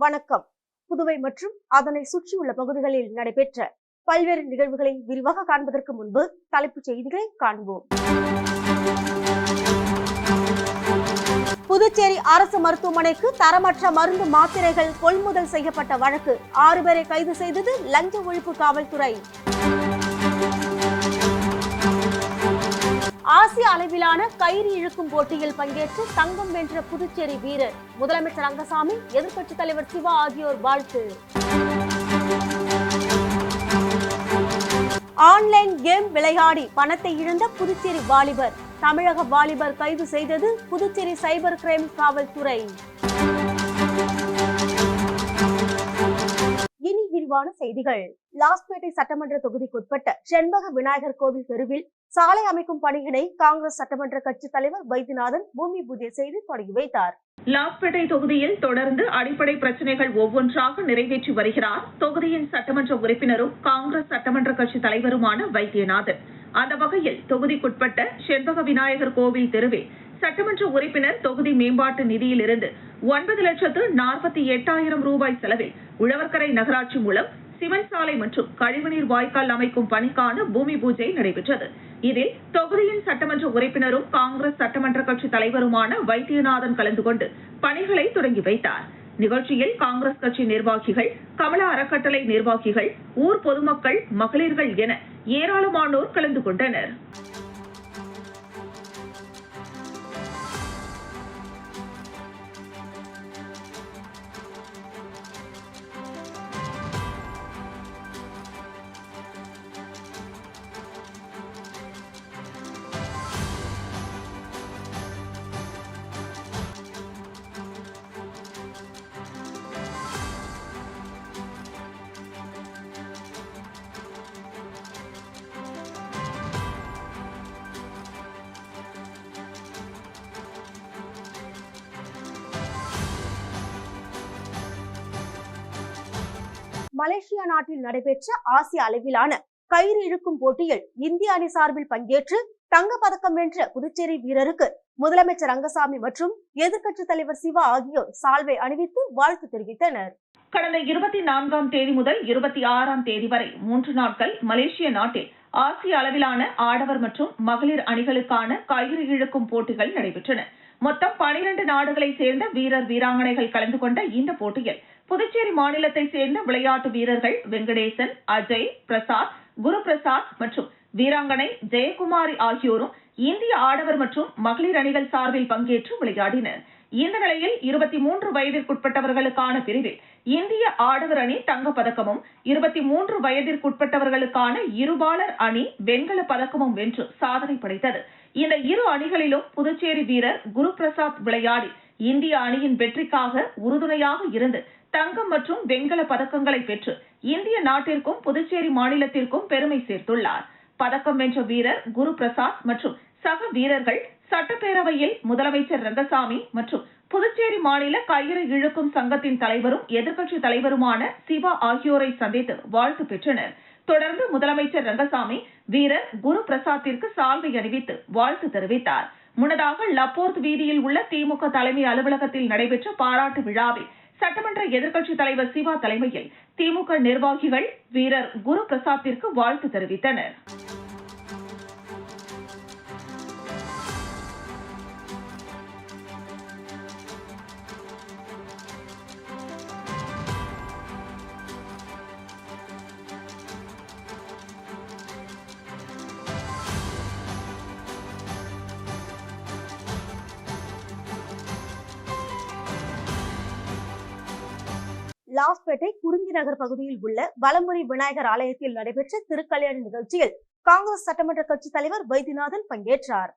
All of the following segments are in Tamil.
வணக்கம். புதுவை மற்றும் அதனை சுற்றியுள்ள பகுதிகளில் நடைபெற்ற பல்வேறு நிகழ்வுகளை விரிவாக காண்பதற்கு முன்பு தலைப்புச் செய்திகளை காண்போம். புதுச்சேரி அரசு மருத்துவமனைக்கு தரமற்ற மருந்து மாத்திரைகள் கொள்முதல் செய்யப்பட்ட வழக்கு ஆறு பேரை கைது செய்தது லஞ்ச ஒழிப்பு காவல்துறை. ஆசிய அளவிலான கயிறு இழுக்கும் போட்டியில் பங்கேற்று தங்கம் வென்ற புதுச்சேரி வீரர் முதலமைச்சர் ரங்கசாமி எதிர்க்கட்சித் தலைவர் சிவா ஆகியோர் வாழ்த்து. ஆன்லைன் கேம் விளையாடி பணத்தை இழந்த புதுச்சேரி வாலிபர். தமிழக வாலிபர் கைது செய்தது புதுச்சேரி சைபர் கிரைம் காவல்துறை. விரிவான செய்திகள். லாஸ்பேட்டை சட்டமன்ற தொகுதிக்குட்பட்ட செண்பக விநாயகர் கோவில் தெருவில் சாலை அமைக்கும் பணியினை காங்கிரஸ் சட்டமன்ற கட்சி தலைவர் வைத்தியநாதன் பூமி பூஜை செய்து தொடங்கி வைத்தார். லாஸ்பேட்டை தொகுதியில் தொடர்ந்து அடிப்படை பிரச்சனைகள் ஒவ்வொன்றாக நிறைவேற்றி வருகிறார் தொகுதியின் சட்டமன்ற உறுப்பினரும் காங்கிரஸ் சட்டமன்ற கட்சி தலைவருமான வைத்தியநாதன். அந்த வகையில் தொகுதிக்குட்பட்ட செண்பக விநாயகர் கோவில் தெருவில் சட்டமன்ற உறுப்பினர் தொகுதி மேம்பாட்டு நிதியிலிருந்து ஒன்பது லட்சத்து நாற்பத்தி எட்டாயிரம் ரூபாய் செலவில் உழவர்கரை நகராட்சி மூலம் சிவன் சாலை மற்றும் கழிவுநீர் வாய்க்கால் அமைக்கும் பணிக்கான பூமி பூஜை நடைபெற்றது. இதில் தொகுதியின் சட்டமன்ற உறுப்பினரும் காங்கிரஸ் சட்டமன்ற கட்சி தலைவருமான வைத்தியநாதன் கலந்து கொண்டு பணிகளை தொடங்கி வைத்தார். நிகழ்ச்சியில் காங்கிரஸ் கட்சி நிர்வாகிகள் கமல அறக்கட்டளை நிர்வாகிகள் ஊர் பொதுமக்கள் மகளிர்கள் என ஏராளமானோர் கலந்து கொண்டனர். மலேசியா நாட்டில் நடைபெற்ற ஆசிய அளவிலான கயிறு இழுக்கும் போட்டியில் இந்திய அணி சார்பில் பங்கேற்று தங்க பதக்கம் வென்ற புதுச்சேரி வீரருக்கு முதலமைச்சர் ரங்கசாமி மற்றும் எதிர்க்கட்சித் தலைவர் சிவா ஆகியோர் சால்வை அணிவித்து வாழ்த்து தெரிவித்தனர். கடந்த இருபத்தி நான்காம் தேதி முதல் இருபத்தி ஆறாம் தேதி வரை மூன்று நாட்கள் மலேசிய நாட்டில் ஆசிய அளவிலான ஆடவர் மற்றும் மகளிர் அணிகளுக்கான கயிறு இழுக்கும் போட்டிகள் நடைபெற்றன. மொத்தம் பனிரெண்டு நாடுகளை சேர்ந்த வீரர் வீராங்கனைகள் கலந்து கொண்ட இந்த போட்டியில் புதுச்சேரி மாநிலத்தை சேர்ந்த விளையாட்டு வீரர்கள் வெங்கடேசன் அஜய் பிரசாத் குரு பிரசாத் மற்றும் வீராங்கனை ஜெயக்குமாரி ஆகியோரும் இந்திய ஆடவர் மற்றும் மகளிர் அணிகள் சார்பில் பங்கேற்று விளையாடினர். இந்த நிலையில் இருபத்தி மூன்று வயதிற்குட்பட்டவர்களுக்கான பிரிவில் இந்திய ஆடவர் அணி தங்கப்பதக்கமும் இருபத்தி மூன்று வயதிற்குட்பட்டவர்களுக்கான இருபாலர் அணி வெண்கல பதக்கமும் வென்று சாதனை படைத்தது. இந்த இரு அணிகளிலும் புதுச்சேரி வீரர் குரு பிரசாத் விளையாடி இந்திய அணியின் வெற்றிக்காக உறுதுணையாக இருந்து தங்கம் மற்றும் வெண்கல பதக்கங்களை பெற்று இந்திய நாட்டிற்கும் புதுச்சேரி மாநிலத்திற்கும் பெருமை சேர்த்துள்ளார். பதக்கம் வென்ற வீரர் குரு பிரசாத் மற்றும் சக வீரர்கள் சட்டப்பேரவையில் முதலமைச்சர் ரங்கசாமி மற்றும் புதுச்சேரி மாநில கயிறு இழுக்கும் சங்கத்தின் தலைவரும் எதிர்க்கட்சி தலைவருமான சிவா ஆகியோரை சந்தித்து வாழ்த்து பெற்றனர். தொடர்ந்து முதலமைச்சர் ரங்கசாமி வீரர் குரு பிரசாத்திற்கு சால்வை அணிவித்து வாழ்த்து தெரிவித்தார். முன்னதாக லப்போர்த் வீதியில் உள்ள திமுக தலைமை அலுவலகத்தில் நடைபெற்ற பாராட்டு விழாவில் சட்டமன்ற எதிர்க்கட்சித் தலைவர் சிவா தலைமையில் திமுக நிர்வாகிகள் வீரர் குரு பிரசாத்திற்கு வாழ்த்து தெரிவித்தனர். லாஸ்பேட்டை குறிஞ்சி நகர் பகுதியில் உள்ள வலமுறை விநாயகர் ஆலயத்தில் நடைபெற்ற திருக்கல்யாண நிகழ்ச்சியில் காங்கிரஸ் சட்டமன்ற கட்சி தலைவர் வைத்தியநாதன் பங்கேற்றார்.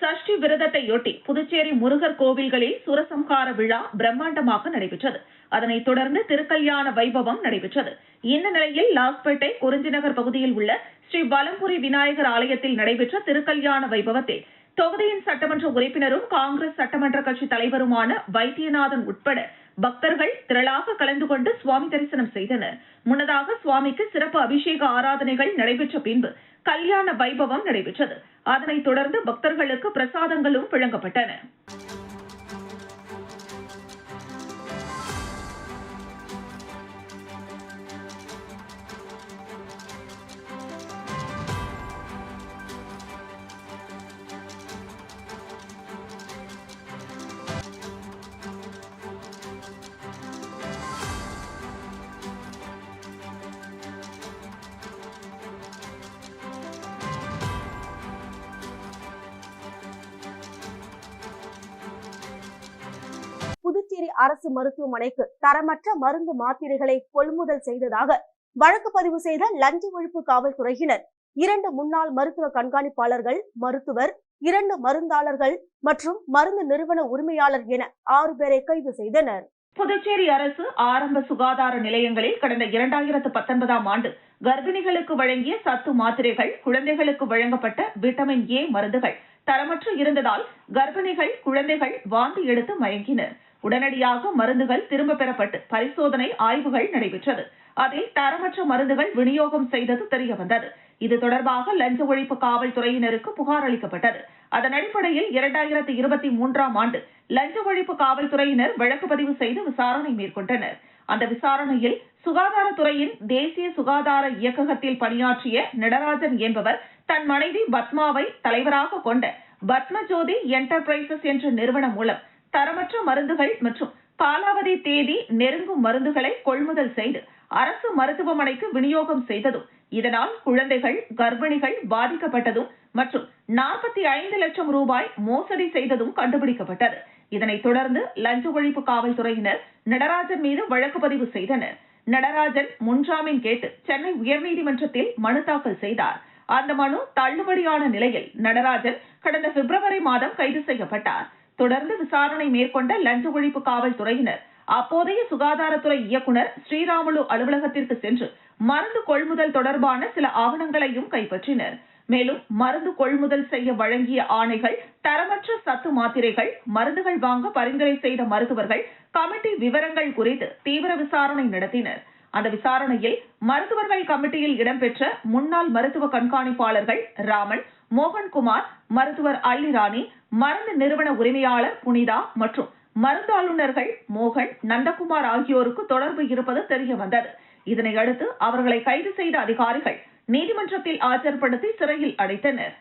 சஷ்டி விரதத்தையொட்டி புதுச்சேரி முருகர் கோவில்களில் சுரசம்ஹார விழா பிரம்மாண்டமாக நடைபெற்றது. அதனைத் தொடர்ந்து திருக்கல்யாண வைபவம் நடைபெற்றது. இந்த நிலையில் லாஸ்பேட்டை குறிஞ்சிநகர் பகுதியில் உள்ள ஸ்ரீ பலம்புரி விநாயகர் ஆலயத்தில் நடைபெற்ற திருக்கல்யாண வைபவத்தில் தொகுதியின் சட்டமன்ற உறுப்பினரும் காங்கிரஸ் சட்டமன்ற கட்சி தலைவருமான வைத்தியநாதன் உட்பட பக்தர்கள் திரளாக கலந்து கொண்டு சுவாமி தரிசனம் செய்தனர். முன்னதாக சுவாமிக்கு சிறப்பு அபிஷேக ஆராதனைகள் நடைபெற்ற பின்பு கல்யாண வைபவம் நடைபெற்றது. அதனைத் தொடர்ந்து பக்தர்களுக்கு பிரசாதங்களும் வழங்கப்பட்டன. அரசு மருத்துவமனைக்கு தரமற்ற மருந்து மாத்திரைகளை கொள்முதல் செய்ததாக வழக்கு பதிவு செய்த லஞ்ச ஒழிப்பு காவல்துறையினர் இரண்டு முன்னாள் மருத்துவ கண்காணிப்பாளர்கள் மருத்துவர் இரண்டு மருந்தாளர்கள் மற்றும் மருந்து நிறுவன உரிமையாளர் என ஆறு பேரை கைது செய்தனர். புதுச்சேரி அரசு ஆரம்ப சுகாதார நிலையங்களில் கடந்த இரண்டாயிரத்து பத்தொன்பதாம் ஆண்டு கர்ப்பிணிகளுக்கு வழங்கிய சத்து மாத்திரைகள் குழந்தைகளுக்கு வழங்கப்பட்ட விட்டமின் ஏ மருந்துகள் தரமற்று இருந்ததால் கர்ப்பிணிகள் குழந்தைகள் வாந்தி எடுத்து மயங்கினர். உடனடியாக மருந்துகள் திரும்ப பெறப்பட்டு பரிசோதனை ஆய்வுகள் நடைபெற்றது. அதில் தரமற்ற மருந்துகள் விநியோகம் செய்தது தெரியவந்தது. இது தொடர்பாக லஞ்ச ஒழிப்பு காவல்துறையினருக்கு புகார் அளிக்கப்பட்டது. அதன் அடிப்படையில் இரண்டாயிரத்தி இருபத்தி மூன்றாம் ஆண்டு லஞ்ச ஒழிப்பு காவல்துறையினர் வழக்கு பதிவு செய்து விசாரணை மேற்கொண்டனர். அந்த விசாரணையில் சுகாதாரத்துறையின் தேசிய சுகாதார இயக்ககத்தில் பணியாற்றிய நடராஜன் என்பவர் தன் மனைவி பத்மாவை தலைவராக கொண்ட பத்மஜோதி என்டர்பிரைசஸ் என்ற நிறுவனம் மூலம் தரமற்ற மருந்துகள் மற்றும் காலாவதி தேதி நெருங்கும் மருந்துகளை கொள்முதல் செய்து அரசு மருத்துவமனைக்கு விநியோகம் செய்ததும் இதனால் குழந்தைகள் கர்ப்பிணிகள் பாதிக்கப்பட்டதும் மற்றும் நாற்பத்தி ஐந்து லட்சம் ரூபாய் மோசடி செய்ததும் கண்டுபிடிக்கப்பட்டது. இதனைத் தொடர்ந்து லஞ்ச ஒழிப்பு காவல்துறையினர் நடராஜன் மீது வழக்கு பதிவு செய்தனர். நடராஜன் முன்ஜாமீன் கேட்டு சென்னை உயர்நீதிமன்றத்தில் மனு தாக்கல் செய்தார். அந்த மனு தள்ளுபடியான நிலையில் நடராஜன் கடந்த பிப்ரவரி மாதம் கைது செய்யப்பட்டார். தொடர்ந்து விசாரணை மேற்கொண்ட லஞ்ச ஒழிப்பு காவல்துறையினர். அப்போதைய சுகாதாரத்துறை இயக்குனர் ஸ்ரீராமுலு அலுவலகத்திற்கு சென்று மருந்து கொள்முதல் தொடர்பான சில ஆவணங்களையும் கைப்பற்றினர். மேலும் மருந்து கொள்முதல் செய்ய வழங்கிய ஆணைகள் தரமற்ற சத்து மாத்திரைகள் மருந்துகள் வாங்க பரிந்துரை செய்த மருத்துவர்கள் கமிட்டி விவரங்கள் குறித்து தீவிர விசாரணை நடத்தினர். அந்த விசாரணையில் மருத்துவர்கள் கமிட்டியில் இடம்பெற்ற முன்னாள் மருத்துவ கண்காணிப்பாளர்கள் ராமன் மோகன்குமார் மருத்துவர் அல்லிராணி மருந்து நிறுவன உரிமையாளர் புனிதா மற்றும் மருந்தாளுநர்கள் மோகன் நந்தகுமார் ஆகியோருக்கு தொடர்பு இருப்பது தெரிய வந்தது. இதனை அடுத்து அவர்களை கைது செய்த அதிகாரிகள் நீதிமன்றத்தில் ஆஜர்படுத்தி சிறையில் அடைத்தனர்.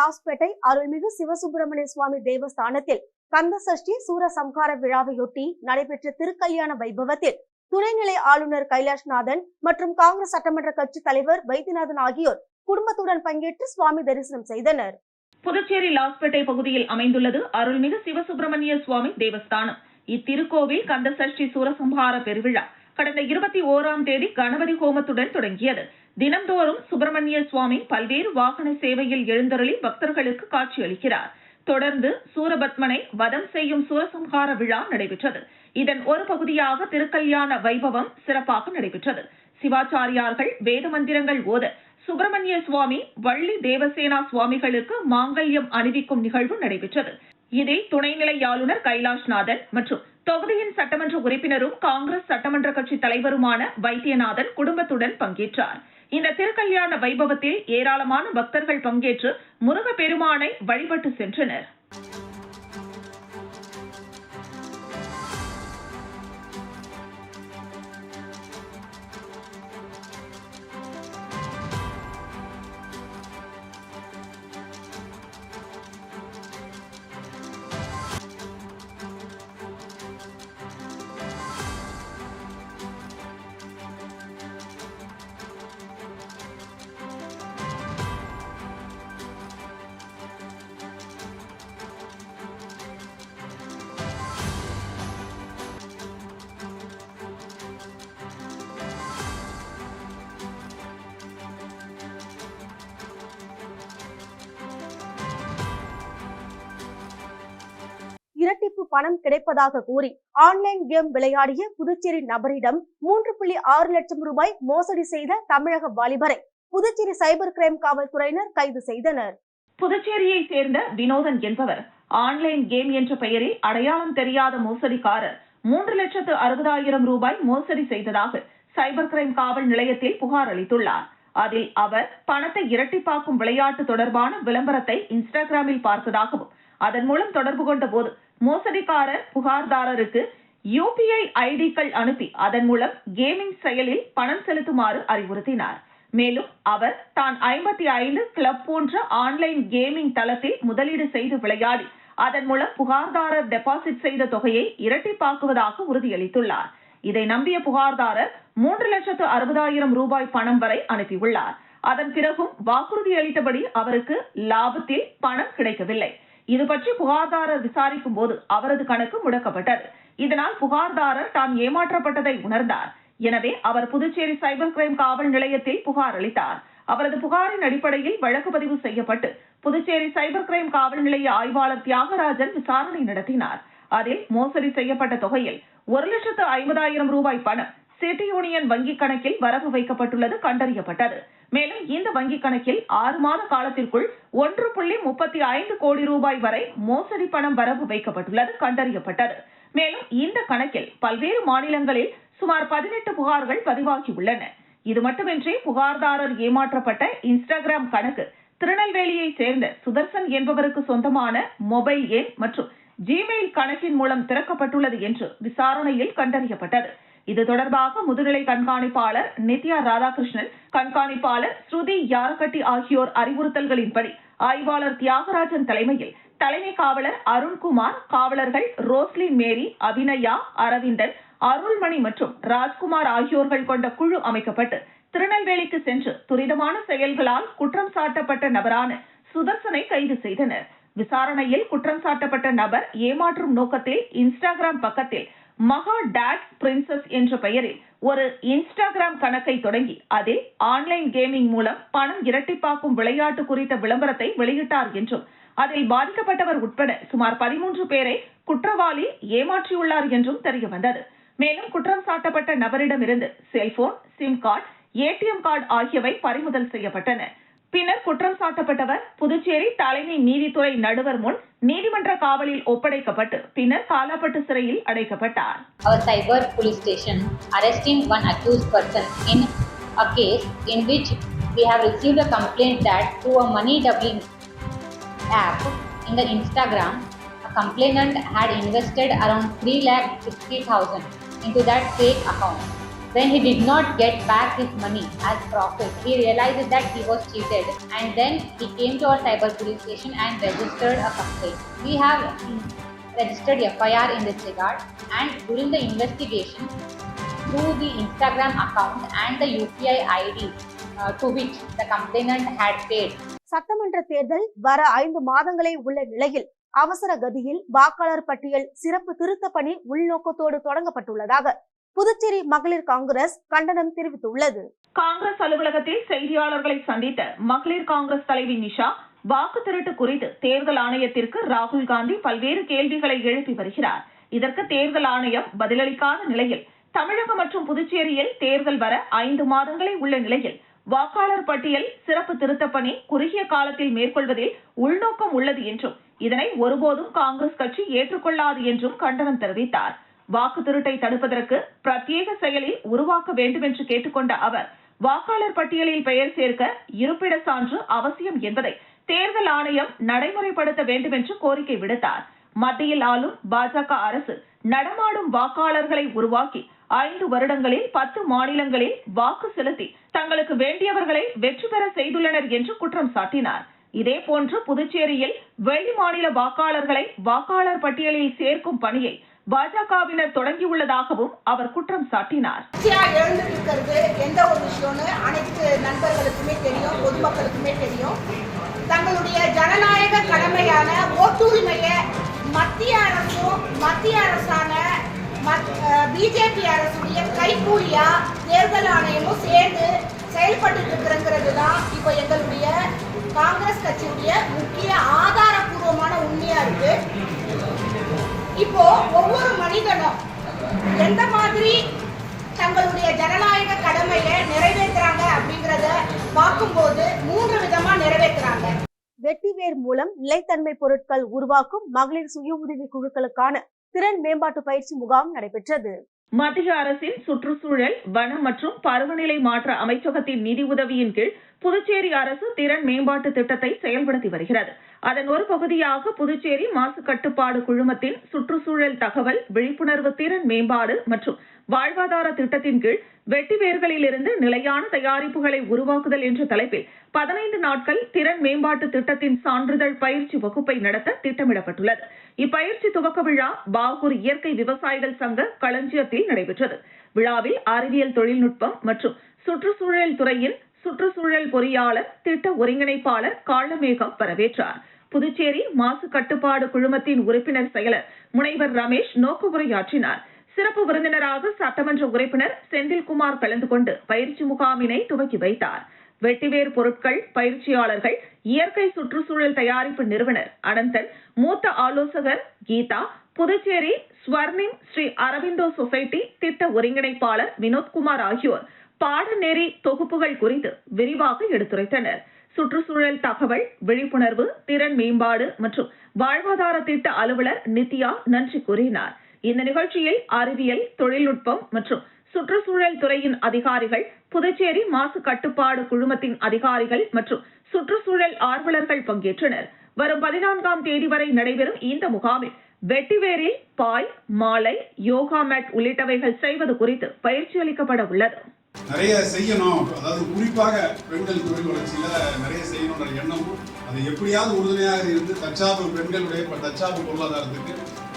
லாஸ்பேட்டை அருள்மிகு சிவசுப்பிரமணிய சுவாமி தேவஸ்தானத்தில் கந்த சஷ்டி சூரசம்ஹார விழாவையொட்டி நடைபெற்ற திருக்கல்யாண வைபவத்தில் துணைநிலை ஆளுநர் கைலாஷ்நாதன் மற்றும் காங்கிரஸ் சட்டமன்ற கட்சி தலைவர் வைத்தியநாதன் ஆகியோர் குடும்பத்துடன் பங்கேற்று சுவாமி தரிசனம் செய்தனர். புதுச்சேரி லாஸ்பேட்டை பகுதியில் அமைந்துள்ளது அருள்மிகு சிவசுப்பிரமணிய சுவாமி தேவஸ்தானம். இத்திருக்கோவில் கந்த சஷ்டி சூரசம்ஹார பெருவிழா கடந்த இருபத்தி ஓராம் தேதி கணபதி ஹோமத்துடன் தொடங்கியது. தினம்தோறும் சுப்பிரமணிய சுவாமி பல்வேறு வாகன சேவையில் எழுந்தருளி பக்தர்களுக்கு காட்சியளிக்கிறார். தொடர்ந்து சூரபத்மனை வதம் செய்யும் சூரசம்ஹார விழா நடைபெற்றது. இதன் ஒரு பகுதியாக திருக்கல்யாண வைபவம் சிறப்பாக நடைபெற்றது. சிவாச்சாரியார்கள் வேத மந்திரங்கள் ஓத சுப்பிரமணிய சுவாமி வள்ளி தேவசேனா சுவாமிகளுக்கு மாங்கல்யம் அணிவிக்கும் நிகழ்வு நடைபெற்றது. இதில் துணைநிலை ஆளுநர் கைலாஷ்நாதன் மற்றும் தொகுதியின் சட்டமன்ற உறுப்பினரும் காங்கிரஸ் சட்டமன்ற கட்சி தலைவருமான வைத்தியநாதன் குடும்பத்துடன் பங்கேற்றார். இந்த திருக்கல்யாண வைபவத்தில் ஏராளமான பக்தர்கள் பங்கேற்று முருகப்பெருமானை வழிபட்டு சென்றனர். பணம் கிடைப்பதாக கூறி ஆன்லைன் கேம் விளையாடிய புதுச்சேரி நபரிடம் மூன்று புள்ளி ஆறு லட்சம் ரூபாய் மோசடி செய்த தமிழக வாலிபரை புதுச்சேரி சைபர் கிரைம் காவல்துறையினர் கைது செய்தனர். புதுச்சேரியை சேர்ந்த வினோதன் என்பவர் ஆன்லைன் கேம் என்ற பெயரில் அடையாளம் தெரியாத மோசடிக்காரர் மூன்று லட்சத்து அறுபதாயிரம் ரூபாய் மோசடி செய்ததாக சைபர் கிரைம் காவல் நிலையத்தில் புகார் அளித்துள்ளார். அதில் அவர் பணத்தை இரட்டிப்பாக்கும் விளையாட்டு தொடர்பான விளம்பரத்தை இன்ஸ்டாகிராமில் பார்த்ததாகவும் அதன் மூலம் தொடர்பு கொண்ட போது மோசடிக்காரர் புகார்தாரருக்கு யூபிஐ ஐடிக்கள் அனுப்பி அதன் மூலம் கேமிங் செயலில் பணம் செலுத்துமாறு அறிவுறுத்தினார். மேலும் அவர் தான் ஐம்பத்தி ஐந்து கிளப் போன்ற ஆன்லைன் கேமிங் தளத்தில் முதலீடு செய்து விளையாடி அதன் மூலம் புகார்தாரர் டெபாசிட் செய்த தொகையை இரட்டிப்பாக்குவதாக உறுதியளித்துள்ளார். இதை நம்பிய புகார்தாரர் மூன்று லட்சத்து அறுபதாயிரம் ரூபாய் பணம் வரை அனுப்பியுள்ளார். அதன் பிறகும் வாக்குறுதி அளித்தபடி அவருக்கு லாபத்தில் பணம் கிடைக்கவில்லை. இது பற்றி புகார்தாரர் விசாரிக்கும் போது அவரது கணக்கு முடக்கப்பட்டது. இதனால் புகார்தாரர் தாம் ஏமாற்றப்பட்டதை உணர்ந்தார். எனவே அவர் புதுச்சேரி சைபர் கிரைம் காவல் நிலையத்தில் புகார் அளித்தார். அவரது புகாரின் அடிப்படையில் வழக்கு பதிவு செய்யப்பட்டு புதுச்சேரி சைபர் கிரைம் காவல் நிலைய ஆய்வாளர் தியாகராஜன் விசாரணை நடத்தினார். அதில் மோசடி செய்யப்பட்ட தொகையில் ஒரு லட்சத்து ஐம்பதாயிரம் ரூபாய் பணம் சிட்டி யூனியன் வங்கிக் கணக்கில் வரவு வைக்கப்பட்டுள்ளது கண்டறியப்பட்டது. மேலும் இந்த வங்கிக் கணக்கில் ஆறு மாத காலத்திற்குள் ஒன்று புள்ளி முப்பத்தி ஐந்து கோடி ரூபாய் வரை மோசடி பணம் வரவு வைக்கப்பட்டுள்ளது கண்டறியப்பட்டது. மேலும் இந்த கணக்கில் பல்வேறு மாநிலங்களில் சுமார் பதினெட்டு புகார்கள் பதிவாகியுள்ளன. இது மட்டுமின்றி புகார்தாரர் ஏமாற்றப்பட்ட இன்ஸ்டாகிராம் கணக்கு திருநெல்வேலியை சேர்ந்த சுதர்சன் என்பவருக்கு சொந்தமான மொபைல் எண் மற்றும் ஜிமெயில் கணக்கின் மூலம் திறக்கப்பட்டுள்ளது என்று விசாரணையில் கண்டறியப்பட்டது. இது தொடர்பாக முதுநிலை கண்காணிப்பாளர் நித்யா ராதாகிருஷ்ணன் கண்காணிப்பாளர் ஸ்ருதி யாரகட்டி ஆகியோர் அறிவுறுத்தல்களின்படி ஆய்வாளர் தியாகராஜன் தலைமையில் தலைமை காவலர் அருண்குமார் காவலர்கள் ரோஸ்லி மேரி அபிநயா அரவிந்தன் அருள்மணி மற்றும் ராஜ்குமார் ஆகியோர்கள் கொண்ட குழு அமைக்கப்பட்டு திருநெல்வேலிக்கு சென்று துரிதமான செயல்களால் குற்றம் சாட்டப்பட்ட நபரான சுதர்சனை கைது செய்தனர். விசாரணையில் குற்றம் சாட்டப்பட்ட நபர் ஏமாற்றும் நோக்கத்தில் இன்ஸ்டாகிராம் பக்கத்தில் மகா டாட் பிரின்சஸ் என்ற பெயரில் ஒரு இன்ஸ்டாகிராம் கணக்கை தொடங்கி அதில் ஆன்லைன் கேமிங் மூலம் பணம் இரட்டிப்பாக்கும் விளையாட்டு குறித்த விளம்பரத்தை வெளியிட்டார் என்றும் அதில் பாதிக்கப்பட்டவர் உட்பட சுமார் பதிமூன்று பேரை குற்றவாளி ஏமாற்றியுள்ளார் என்றும் தெரியவந்தது மேலும் குற்றம் சாட்டப்பட்ட நபரிடமிருந்து cellphone SIM card ATM card ஆகியவை பறிமுதல் செய்யப்பட்டன. பின்னர் குற்றம் சாட்டப்பட்டவர் புதுச்சேரி தலைமை நீதித்துறை நடுவர் முன் நீதிமன்ற காவலில் ஒப்படைக்கப்பட்டு பின்னர் காலாப்பட்டு சிறையில் அடைக்கப்பட்டார் அவர் cyber police station arresting one accused person in a case in which we have received a complaint that through a money doubling app in the Instagram, a complainant had invested around 3,60,000 into that fake account. When he did not get back his money as profit, he realized that he was cheated and then he came to our cyber police station and registered a complaint. We have registered FIR in this regard and during the investigation through the Instagram account and the UPI ID uh, to which the complainant had paid சட்டமன்ற தேர்தல் வர ஐந்து மாதங்களே உள்ள நிலையில் அவசர கதியில் வாக்காளர் பட்டியல் சிறப்பு திருத்த பணி உள்நோக்கத்தோடு தொடங்கப்பட்டுள்ளதாக புதுச்சேரி மகளிர் காங்கிரஸ் கண்டனம் தெரிவித்துள்ளது. காங்கிரஸ் அலுவலகத்தில் செய்தியாளர்களை சந்தித்த மகளிர் காங்கிரஸ் தலைவி நிஷா வாக்கு திருட்டு குறித்து தேர்தல் ஆணையத்திற்கு ராகுல் காந்தி பல்வேறு கேள்விகளை எழுப்பி வருகிறார். இதற்கு தேர்தல் ஆணையம் பதிலளிக்காத நிலையில் தமிழகம் மற்றும் புதுச்சேரியில் தேர்தல் வர ஐந்து மாதங்களே உள்ள நிலையில் வாக்காளர் பட்டியல் சிறப்பு திருத்தப் பணி குறுகிய காலத்தில் மேற்கொள்வதில் உள்நோக்கம் உள்ளது என்றும் இதனை ஒருபோதும் காங்கிரஸ் கட்சி ஏற்றுக்கொள்ளாது என்றும் கண்டனம் தெரிவித்தார். வாக்கு திருட்டை தடுப்பதற்கு பிரத்யேக செயலில் உருவாக்க வேண்டும் என்று கேட்டுக்கொண்ட அவர் வாக்காளர் பட்டியலில் பெயர் சேர்க்க இருப்பிட சான்று அவசியம் என்பதை தேர்தல் ஆணையம் நடைமுறைப்படுத்த வேண்டும் என்று கோரிக்கை விடுத்தார். மத்தியில் ஆளும் பாஜக அரசு நடமாடும் வாக்காளர்களை உருவாக்கி ஐந்து வருடங்களில் பத்து மாநிலங்களில் வாக்கு செலுத்தி தங்களுக்கு வேண்டியவர்களை வெற்றி பெற செய்துள்ளனர் என்று குற்றம் சாட்டினார். இதேபோன்று புதுச்சேரியில் வெளி மாநில வாக்காளர்களை வாக்காளர் பட்டியலில் சேர்க்கும் பணியை பாஜகவினர் தொடங்கியுள்ளதாகவும் அவர் குற்றம் சாட்டினார். எழுந்திருக்கிறது எந்த ஒரு விஷயம்னு அனைத்து நண்பர்களுக்குமே தெரியும் பொதுமக்களுக்குமே தெரியும். தங்களுடைய ஜனநாயக கடமையான ஓட்டுரிமையை மத்திய அரசும் மத்திய அரசான பிஜேபி அரசுடைய கைகூலியா தேர்தல் ஆணையமும் சேர்ந்து செயல்பட்டு இருக்கிறங்கிறது தான் இப்போ எங்களுடைய காங்கிரஸ் கட்சியுடைய முக்கிய ஆதாரபூர்வமான உண்மையா இருக்கு. இப்போ எந்த மாதிரி தங்களுடைய ஜனநாயக கடமையை நிறைவேற்றுறாங்க அப்படிங்கறத பார்க்கும்போது மூன்று விதமா நிறைவேற்றுறாங்க. வெட்டிவேர் மூலம் நிலைத்தன்மை பொருட்கள் உருவாக்கும் மகளிர் சுய உதவி குழுக்களுக்கான திறன் மேம்பாட்டு பயிற்சி முகாம் நடைபெற்றது. மத்திய அரசின் சுற்றுச்சூழல் வனம் மற்றும் பருவநிலை மாற்ற அமைச்சகத்தின் நிதி உதவியின் கீழ் புதுச்சேரி அரசு திறன் மேம்பாட்டு திட்டத்தை செயல்படுத்தி வருகிறது. அதன் ஒரு பகுதியாக புதுச்சேரி மாசு கட்டுப்பாடு குழுமத்தின் சுற்றுச்சூழல் தகவல் விழிப்புணர்வு திறன் மேம்பாடு மற்றும் வாழ்வாதார திட்டத்தின் கீழ் வெட்டி வேர்களிலிருந்து நிலையான தயாரிப்புகளை உருவாக்குதல் என்ற தலைப்பில் பதினைந்து நாட்கள் திறன் மேம்பாட்டு திட்டத்தின் சான்றிதழ் பயிற்சி வகுப்பை நடத்த திட்டமிடப்பட்டுள்ளது. இப்பயிற்சி துவக்க விழா பாகூர் இயற்கை விவசாயிகள் சங்க களஞ்சியத்தில் நடைபெற்றது. விழாவில் அறிவியல் தொழில்நுட்பம் மற்றும் சுற்றுச்சூழல் துறையின் சுற்றுச்சூழல் பொறியாளர் திட்ட ஒருங்கிணைப்பாளர் காளமேகம் வரவேற்றார். புதுச்சேரி மாசு கட்டுப்பாடு குழுமத்தின் உறுப்பினர் செயலர் முனைவர் ரமேஷ் நோக்கு உரையாற்றினார் சிறப்பு விருந்தினராக சட்டமன்ற உறுப்பினர் செந்தில்குமார் கலந்து கொண்டு பயிற்சி முகாமினை துவக்கி வைத்தார். வெட்டிவேர் பொருட்கள் பயிற்சியாளர்கள் இயற்கை சுற்றுச்சூழல் தயாரிப்பு நிறுவனர் அனந்தன் மூத்த ஆலோசகர் கீதா புதுச்சேரி ஸ்வர்ணிம் ஸ்ரீ அரவிந்தோ சொசைட்டி திட்ட ஒருங்கிணைப்பாளர் வினோத்குமார் ஆகியோர் பாடநெறி தொகுப்புகள் குறித்து விரிவாக எடுத்துரைத்தனர். சுற்றுச்சூழல் தகவல் விழிப்புணர்வு திறன் மேம்பாடு மற்றும் வாழ்வாதார திட்ட அலுவலர் நித்யா நன்றி கூறினார். இந்த நிகழ்ச்சியில் அறிவியல் தொழில்நுட்பம் மற்றும் சுற்றுச்சூழல் துறையின் அதிகாரிகள் புதுச்சேரி மாசு கட்டுப்பாடு குழுமத்தின் அதிகாரிகள் மற்றும் சுற்றுச்சூழல் ஆர்வலர்கள் பங்கேற்றனர். வரும் பதினான்காம் தேதி வரை நடைபெறும் இந்த முகாமில் வெட்டிவேரில் பாய் மாலை யோகா மேட் உள்ளிட்டவைகள் செய்வது குறித்து பயிற்சி அளிக்கப்பட உள்ளது. நிறைய செய்யணும். அதாவது குறிப்பாக பெண்கள் தொழில் வளர்ச்சியில் நிறைய செய்யணுன்ற எண்ணமும் அது எப்படியாவது உறுதுணையாக இருந்து தற்சார்பு பெண்களுடைய ப- தற்சார்பு பொருளாதாரத்துக்கு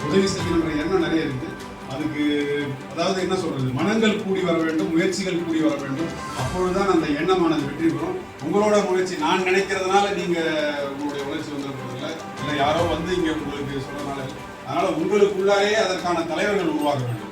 உதவி செய்யணுன்ற எண்ணம் நிறைய இருக்கு. அதுக்கு அதாவது என்ன சொல்றது? மனங்கள் கூடி வர வேண்டும் முயற்சிகள் கூடி வர வேண்டும். அப்பொழுதுதான் அந்த எண்ணமானது வெற்றி பெறும். உங்களோட முயற்சி நான் நினைக்கிறதுனால நீங்க உங்களுடைய உணர்ச்சி வந்துருக்கிறதுல இல்லை யாரோ வந்து இங்க உங்களுக்கு சொல்றதுனால அதனால உங்களுக்குள்ளாரே அதற்கான தலைவர்கள் உருவாக வேண்டும்.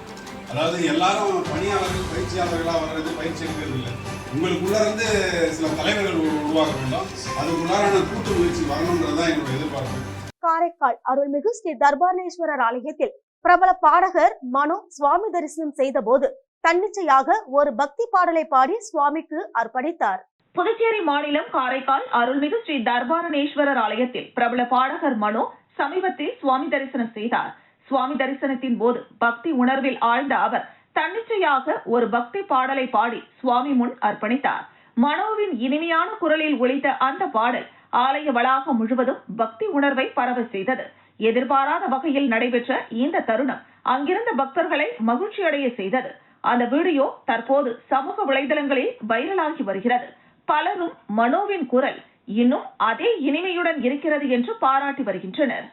அதாவது எல்லாரும் பணியாளர்கள் பயிற்சியாளர்களா வர்றது பயிற்சி எடுக்கிறது இல்லை. உங்களுக்குள்ள இருந்து சில தலைவர்கள் உரு- உருவாக வேண்டும். அதுக்குள்ளாரான கூட்டு முயற்சி வரணுன்றது தான் என்னோட எதிர்பார்ப்பு. காரைக்கால் அருள்மிகு ஸ்ரீ தர்பாரணேஸ்வரர் ஆலயத்தில் பிரபல பாடகர் மனோ சுவாமி தரிசனம் செய்தபோது தன்னிச்சையாக ஒரு பக்தி பாடலை பாடி சுவாமிக்கு அர்ப்பணித்தார். புதுச்சேரி மாநிலம் காரைக்கால் அருள்மிகு ஸ்ரீ தர்பாரணேஸ்வரர் ஆலயத்தில் பிரபல பாடகர் மனோ சமீபத்தில் சுவாமி தரிசனம் செய்தார். சுவாமி தரிசனத்தின் போது பக்தி உணர்வில் ஆழ்ந்த அவர் தன்னிச்சையாக ஒரு பக்தி பாடலை பாடி சுவாமி முன் அர்ப்பணித்தார். மனோவின் இனிமையான குரலில் ஒழித்த அந்த பாடல் ஆலய வளாகம் முழுவதும் பக்தி உணர்வை பரவ செய்தது. எதிர்பாராத வகையில் நடைபெற்ற இந்த தருணம் அங்கிருந்த பக்தர்களை மகிழ்ச்சியடைய செய்தது. அந்த வீடியோ தற்போது சமூக வலைதளங்களில் வைரலாகி வருகிறது. பலரும் மனோவின் குரல் இன்னும் அதே இனிமையுடன் இருக்கிறது என்று பாராட்டி வருகின்றனர்.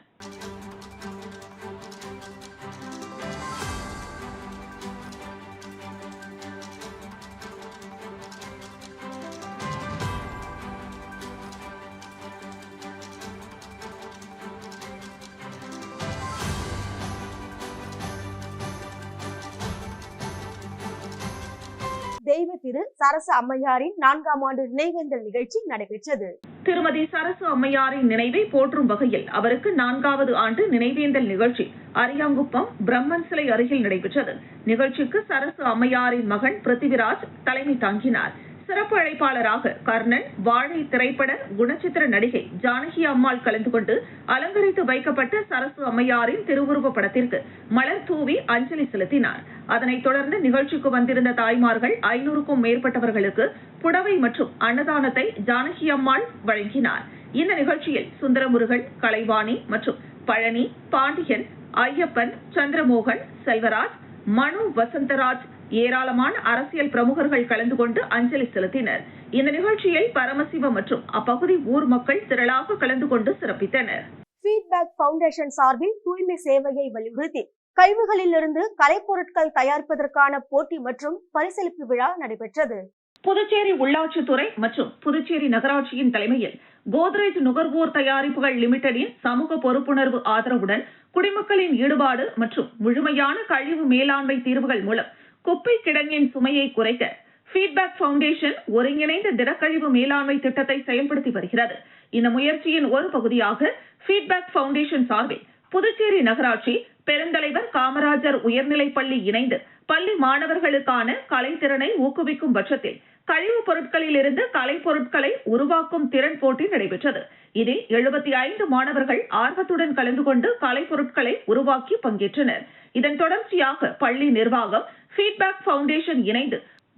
திரு சரசு அம்மையாரின் நான்காம் ஆண்டு நினைவேந்தல் நிகழ்ச்சி நடைபெற்றது. திருமதி சரசு அம்மையாரின் நினைவை போற்றும் வகையில் அவருக்கு நான்காவது ஆண்டு நினைவேந்தல் நிகழ்ச்சி அரியாங்குப்பம் பிரம்மன் சிலை அருகில் நடைபெற்றது. நிகழ்ச்சிக்கு சரசு அம்மையாரின் மகன் பிருத்திவிராஜ் தலைமை தாங்கினார். சிறப்பு அழைப்பாளராக கர்ணன் வாழை திரைப்பட குணச்சித்திர நடிகை ஜானகி அம்மாள் கலந்து கொண்டு அலங்கரித்து வைக்கப்பட்ட சரசு அம்மையாரின் திருவுருவ படத்திற்கு மலர் தூவி அஞ்சலி செலுத்தினார். அதனைத் தொடர்ந்து நிகழ்ச்சிக்கு வந்திருந்த தாய்மார்கள் ஐநூறுக்கும் மேற்பட்டவர்களுக்கு புடவை மற்றும் அன்னதானத்தை ஜானகி அம்மாள் வழங்கினார். இந்த நிகழ்ச்சியில் சுந்தரமுருகன் கலைவாணி மற்றும் பழனி பாண்டியன் ஐயப்பன் சந்திரமோகன் செல்வராஜ் மனு வசந்தராஜ் ஏராளமான அரசியல் பிரமுகர்கள் கலந்து கொண்டு அஞ்சலி செலுத்தினர். இந்த நிகழ்ச்சியில் பரமசிவம் மற்றும் அப்பகுதி ஊர் மக்கள் திரளாக கலந்து கொண்டு சிறப்பித்தனர். ஃபீட்பேக் ஃபவுண்டேஷன் சார்பில் தூய்மை சேவையை வலியுறுத்தி கழிவுகளிலிருந்து கலைப்பொருட்கள் தயாரிப்பதற்கான போட்டி மற்றும் பரிசளிப்பு விழா நடைபெற்றது. புதுச்சேரி உள்ளாட்சித்துறை மற்றும் புதுச்சேரி நகராட்சியின் தலைமையில் கோத்ரேஜ் நுகர்வோர் தயாரிப்புகள் லிமிடெடின் சமூக பொறுப்புணர்வு ஆதரவுடன் குடிமக்களின் ஈடுபாடு மற்றும் முழுமையான கழிவு மேலாண்மை தீர்வுகள் மூலம் குப்பை கிடங்கின் சுமையை குறைக்க ஃபீட்பேக் ஃபவுண்டேஷன் ஒருங்கிணைந்த திடக்கழிவு மேலாண்மை திட்டத்தை செயல்படுத்தி வருகிறது. இந்த முயற்சியின் ஒரு பகுதியாக ஃபீட்பேக் ஃபவுண்டேஷன் சார்பில் புதுச்சேரி நகராட்சி பெருந்தலைவர் காமராஜர் உயர்நிலைப்பள்ளி இணைந்து பள்ளி மாணவர்களுக்கான கலைத்திறனை ஊக்குவிக்கும் பட்சத்தில் கழிவுப் பொருட்களில் இருந்து கலைப் பொருட்களை உருவாக்கும் திறன் போட்டி நடைபெற்றது. இதில் எழுபத்தி ஐந்து மாணவர்கள் ஆர்வத்துடன் கலந்து கொண்டு கலைப்பொருட்களை உருவாக்கி பங்கேற்றனர். இதன் தொடர்ச்சியாக பள்ளி நிர்வாகம் ஃபீட்பேக் ஃபவுண்டேஷன் இணைந்து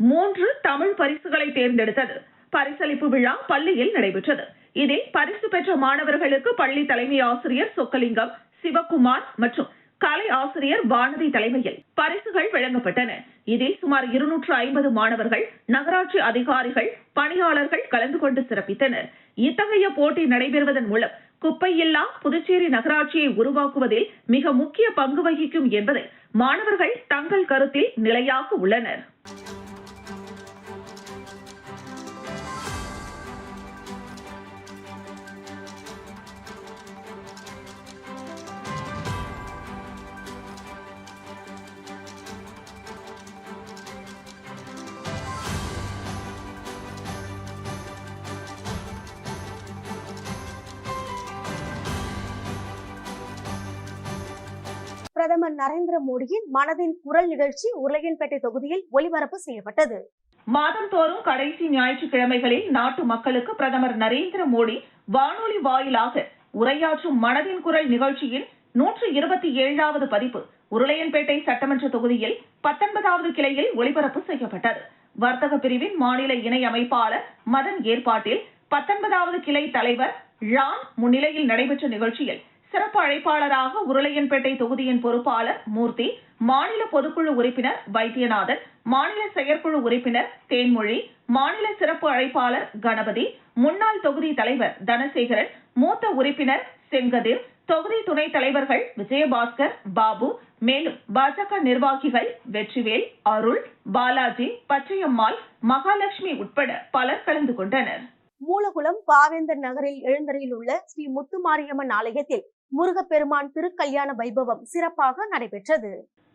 மூன்று தமிழ் பரிசுகளை தேர்ந்தெடுத்தது. பரிசளிப்பு விழா பள்ளியில் நடைபெற்றது. இதில் பரிசு பெற்ற மாணவர்களுக்கு பள்ளி தலைமை ஆசிரியர் சொக்கலிங்கம் சிவகுமார் மற்றும் கலை ஆசிரியர் வானதி தலைமையில் பரிசுகள் வழங்கப்பட்டன. இதில் சுமார் இருநூற்று ஐம்பது மாணவர்கள் நகராட்சி அதிகாரிகள் பணியாளர்கள் கலந்து கொண்டு சிறப்பித்தனர். இத்தகைய போட்டி நடைபெறுவதன் மூலம் குப்பையில்லா புதுச்சேரி நகராட்சியை உருவாக்குவதில் மிக முக்கிய பங்கு வகிக்கும் என்பதை மாணவர்கள் தங்கள் கருத்தில் நிலையாக உள்ளனர். பிரதமர் நரேந்திர மோடியின் மனதின் குரல் நிகழ்ச்சி உருளையன்பேட்டை தொகுதியில் ஒலிபரப்பு செய்யப்பட்டது. மாதந்தோறும் கடைசி ஞாயிற்றுக்கிழமைகளில் நாட்டு மக்களுக்கு பிரதமர் நரேந்திர மோடி வானொலி வாயிலாக உரையாற்றும் மனதின் குரல் நிகழ்ச்சியின் நூற்று இருபத்தி ஏழாவது பதிப்பு உருளையன்பேட்டை சட்டமன்ற தொகுதியில் பத்தொன்பதாவது கிளையில் ஒளிபரப்பு செய்யப்பட்டது. வர்த்தக பிரிவின் மாநில இணை அமைப்பாளர் மதன் ஏற்பாட்டில் பத்தொன்பதாவது கிளை தலைவர் ராம் முன்னிலையில் நடைபெற்ற நிகழ்ச்சியில் சிறப்பு அழைப்பாளராக உருளையன்பேட்டை தொகுதியின் பொறுப்பாளர் மூர்த்தி மாநில பொதுக்குழு உறுப்பினர் வைத்தியநாதன் மாநில செயற்குழு உறுப்பினர் தேன்மொழி மாநில சிறப்பு அழைப்பாளர் கணபதி முன்னாள் தொகுதி தலைவர் தனசேகரன் மூத்த உறுப்பினர் செங்கதிர் தொகுதி துணைத் தலைவர்கள் விஜயபாஸ்கர் பாபு மேலும் பாஜக நிர்வாகிகள் வெற்றிவேல் அருள் பாலாஜி பச்சையம்மாள் மகாலட்சுமி உட்பட பலர் கலந்து கொண்டனர். மூலகுளம் பாவேந்தர் நகரில் எழுந்தரையில் உள்ள ஸ்ரீ முத்துமாரியம்மன் ஆலயத்தில் முருகப்பெருமான் திருக்கல்யாண வைபவம் சிறப்பாக நடைபெற்றது.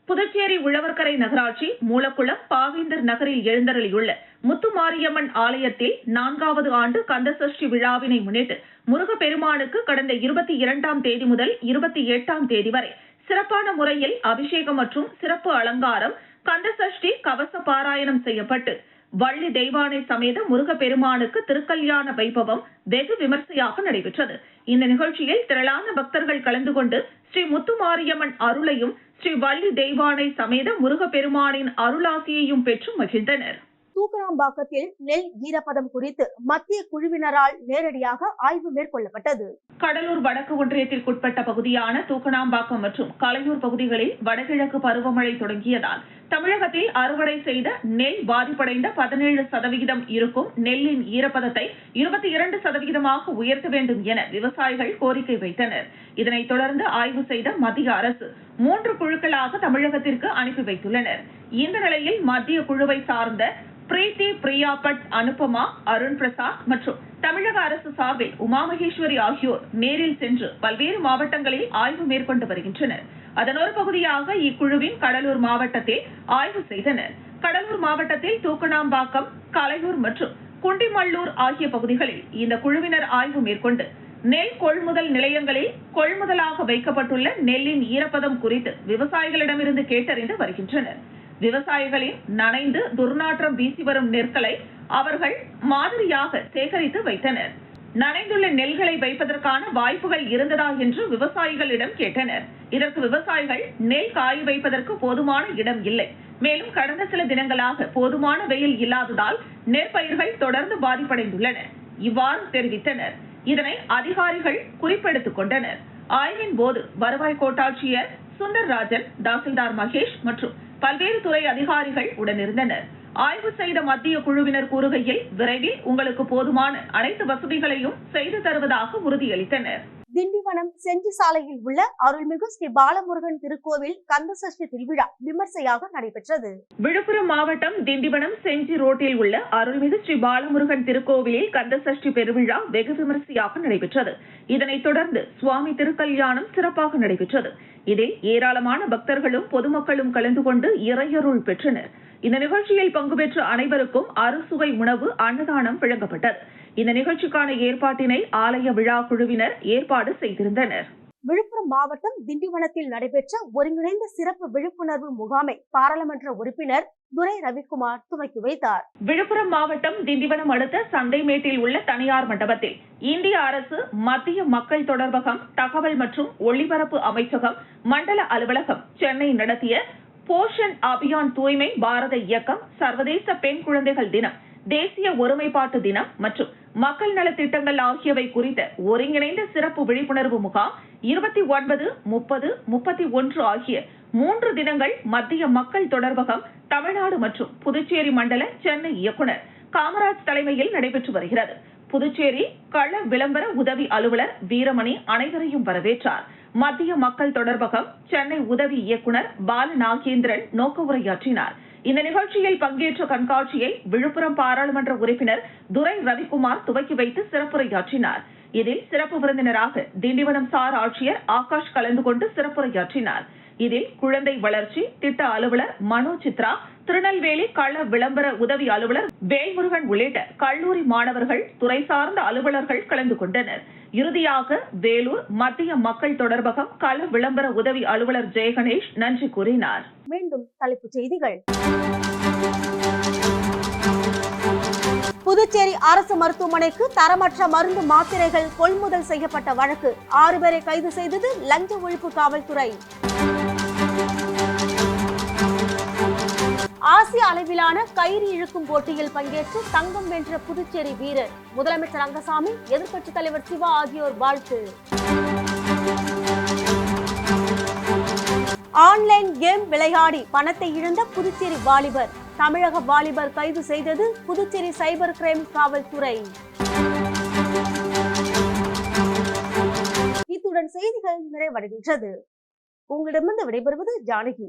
புதுச்சேரி உழவர்கரை நகராட்சி மூலக்குளம் பாவேந்தர் நகரில் எழுந்தருளியுள்ள முத்துமாரியம்மன் ஆலயத்தில் நான்காவது ஆண்டு கந்தசஷ்டி விழாவினை முன்னிட்டு முருகப்பெருமானுக்கு கடந்த இருபத்தி இரண்டாம் தேதி முதல் இருபத்தி எட்டாம் தேதி வரை சிறப்பான முறையில் அபிஷேகம் மற்றும் சிறப்பு அலங்காரம் கந்தசஷ்டி கவச பாராயணம் செய்யப்பட்டு வள்ளி தெய்வானை சமேத முருகப்பெருமானுக்கு திருக்கல்யாண வைபவம் வெகு விமர்சையாக நடைபெற்றது. இந்த நிகழ்ச்சியில் திரளான பக்தர்கள் கலந்து கொண்டு ஸ்ரீ முத்துமாரியம்மன் அருளையும் ஸ்ரீ வள்ளி தெய்வானை சமேத முருகப்பெருமானின் அருளாசியையும் பெற்று மகிழ்ந்தனர். தூக்கராம்பாக்கத்தில் நெல் ஈரப்பதம் குறித்து மத்திய குழுவினரால் நேரடியாக ஆய்வு மேற்கொள்ளப்பட்டது. கடலூர் வடக்கு ஒன்றியத்திற்குட்பட்ட பகுதியான தூக்கணாம்பாக்கம் மற்றும் கலையூர் பகுதிகளில் வடகிழக்கு பருவமழை தொடங்கியதால் தமிழகத்தில் அறுவடை செய்த நெல் பாதிப்படைந்த பதினேழு சதவிகிதம் இருக்கும் நெல்லின் ஈரப்பதத்தை இருபத்தி இரண்டு சதவிகிதமாக உயர்த்த வேண்டும் என விவசாயிகள் கோரிக்கை வைத்தனர். இதனைத் தொடர்ந்து ஆய்வு செய்த மத்திய அரசு மூன்று குழுக்களாக தமிழகத்திற்கு அனுப்பி வைத்துள்ளனர். இந்த நிலையில் மத்திய குழுவை சார்ந்த பிரீத்தி பிரியா பட் அனுபமா அருண் பிரசாத் மற்றும் தமிழக அரசு சார்பில் உமாமகேஸ்வரி ஆகியோர் நேரில் சென்று பல்வேறு மாவட்டங்களில் ஆய்வு மேற்கொண்டு வருகின்றனர். அதன் ஒரு பகுதியாக இக்குழுவின் கடலூர் மாவட்டத்தில் ஆய்வு செய்தனர். கடலூர் மாவட்டத்தில் தூக்கணாம்பாக்கம் கலையூர் மற்றும் குண்டிமல்லூர் ஆகிய பகுதிகளில் இந்த குழுவினர் ஆய்வு மேற்கொண்டு நெல் கொள்முதல் நிலையங்களில் கொள்முதலாக வைக்கப்பட்டுள்ள நெல்லின் ஈரப்பதம் குறித்து விவசாயிகளிடமிருந்து கேட்டறிந்து வருகின்றனர். விவசாயிகளின் நனைந்து துர்நாற்றம் வீசி வரும் நெற்களை அவர்கள் மாதிரியாக சேகரித்து வைத்தனர். நனைந்துள்ள நெல்களை வைப்பதற்கான வாய்ப்புகள் இருந்ததா என்று விவசாயிகளிடம் கேட்டனர். இதற்கு விவசாயிகள் நெல் காய வைப்பதற்கு போதுமான இடம் இல்லை. மேலும் கடந்த சில தினங்களாக போதுமான வெயில் இல்லாததால் நெற்பயிர்கள் தொடர்ந்து பாதிப்படைந்துள்ளன. இவ்வாறு தெரிவித்தனர். இதனை அதிகாரிகள் குறிப்பெடுத்துக் கொண்டனர். ஆய்வின் போது வருவாய் கோட்டாட்சியர் சுந்தர்ராஜன் தாசில்தார் மகேஷ் மற்றும் பல்வேறு துறை அதிகாரிகள் உடனிருந்தனர் ஆய்வு செய்த மத்திய குழுவினர் கூறுகையில் விரைவில் உங்களுக்கு போதுமான அனைத்து வசதிகளையும் செய்து தருவதாக உறுதியளித்தனர். திண்டிவனம் செஞ்சி சாலையில் உள்ள அருள்மிகு ஸ்ரீ பாலமுருகன் திருக்கோவில் கந்தசஷ்டி திருவிழா விமர்சையாக நடைபெற்றது. விழுப்புரம் மாவட்டம் திண்டிவனம் செஞ்சி ரோட்டில் உள்ள அருள்மிகு ஸ்ரீ பாலமுருகன் திருக்கோவிலில் கந்தசஷ்டி பெருவிழா வெகு விமர்சையாக நடைபெற்றது. இதனைத் தொடர்ந்து சுவாமி திருக்கல்யாணம் சிறப்பாக நடைபெற்றது. இதில் ஏராளமான பக்தர்களும் பொதுமக்களும் கலந்து கொண்டு இறையருள் பெற்றனர். இந்த நிகழ்ச்சியில் பங்கு பெற்ற அனைவருக்கும் அறுசுவை உணவு அன்னதானம் வழங்கப்பட்டது. இந்த நிகழ்ச்சிக்கான ஏற்பாட்டினை ஆலய விழா குழுவினர் ஏற்பாடு செய்திருந்தனர். விழுப்புரம் மாவட்டம் திண்டிவனத்தில் நடைபெற்ற ஒருங்கிணைந்த சிறப்பு விழிப்புணர்வு முகாமை பாராளுமன்ற உறுப்பினர் துரை ரவிக்குமார் துவக்கி வைத்தார். விழுப்புரம் மாவட்டம் திண்டிவனம் அடுத்த சந்தைமேட்டில் உள்ள தனியார் மண்டபத்தில் இந்திய அரசு மத்திய மக்கள் தொடர்பகம் தகவல் மற்றும் ஒளிபரப்பு அமைச்சகம் மண்டல அலுவலகம் சென்னை நடத்திய போஷன் அபியான் தூய்மை பாரத இயக்கம் சர்வதேச பெண் குழந்தைகள் தினம் தேசிய ஒருமைப்பாட்டு தினம் மற்றும் மக்கள் நலத்திட்டங்கள் ஆகியவை குறித்த ஒருங்கிணைந்த சிறப்பு விழிப்புணர்வு முகாம் இருபத்தி ஒன்பது முப்பது முப்பத்தி ஒன்று ஆகிய மூன்று தினங்கள் மத்திய மக்கள் தொடர்பகம் தமிழ்நாடு மற்றும் புதுச்சேரி மண்டல சென்னை இயக்குனர் காமராஜ் தலைமையில் நடைபெற்று வருகிறது. புதுச்சேரி கள விளம்பர உதவி அலுவலர் வீரமணி அனைவரையும் வரவேற்றார். மத்திய மக்கள் தொடர்பகம் சென்னை உதவி இயக்குனர் பால நாகேந்திரன் நோக்க உரையாற்றினார். இந்த நிகழ்ச்சியில் பங்கேற்ற கண்காட்சியை விழுப்புரம் பாராளுமன்ற உறுப்பினர் துரை ரவிக்குமார் துவக்கி வைத்து சிறப்புரையாற்றினார். இதில் சிறப்பு விருந்தினராக திண்டிவனம் சார் ஆட்சியர் ஆகாஷ் கலந்து கொண்டு சிறப்புரையாற்றினார். இதில் குழந்தை வளர்ச்சி திட்ட அலுவலர் மனோ சித்ரா திருநெல்வேலி கள விளம்பர உதவி அலுவலர் வேல்முருகன் உள்ளிட்ட கல்லூரி மாணவர்கள் துறை சார்ந்த அலுவலர்கள் கலந்து கொண்டனர். இறுதியாக வேலூர் மத்திய மக்கள் தொடர்பகம் கள விளம்பர உதவி அலுவலர் ஜெயகணேஷ் நன்றி கூறினார். மீண்டும் தலைப்புச் செய்திகள். புதுச்சேரி அரசு மருத்துவமனைக்கு தரமற்ற மருந்து மாத்திரைகள் கொள்முதல் செய்யப்பட்ட வழக்கு. ஆறு பேரை கைது செய்தது லஞ்ச ஒழிப்பு காவல்துறை. ஆசிய அளவிலான கயிறு இழுக்கும் போட்டியில் பங்கேற்று தங்கம் வென்ற புதுச்சேரி வீரர். முதலமைச்சர் ரங்கசாமி எதிர்க்கட்சித் தலைவர் சிவா ஆகியோர் வாழ்த்து. ஆன்லைன் கேம் விளையாடி பணத்தை இழந்த புதுச்சேரி வாலிபர். தமிழக வாலிபர் கைது செய்தது புதுச்சேரி சைபர் கிரைம் காவல்துறை. இத்துடன் செய்திகள் நிறைவடைகின்றது. உங்களிடமிருந்து விடைபெறுவது ஜானகி.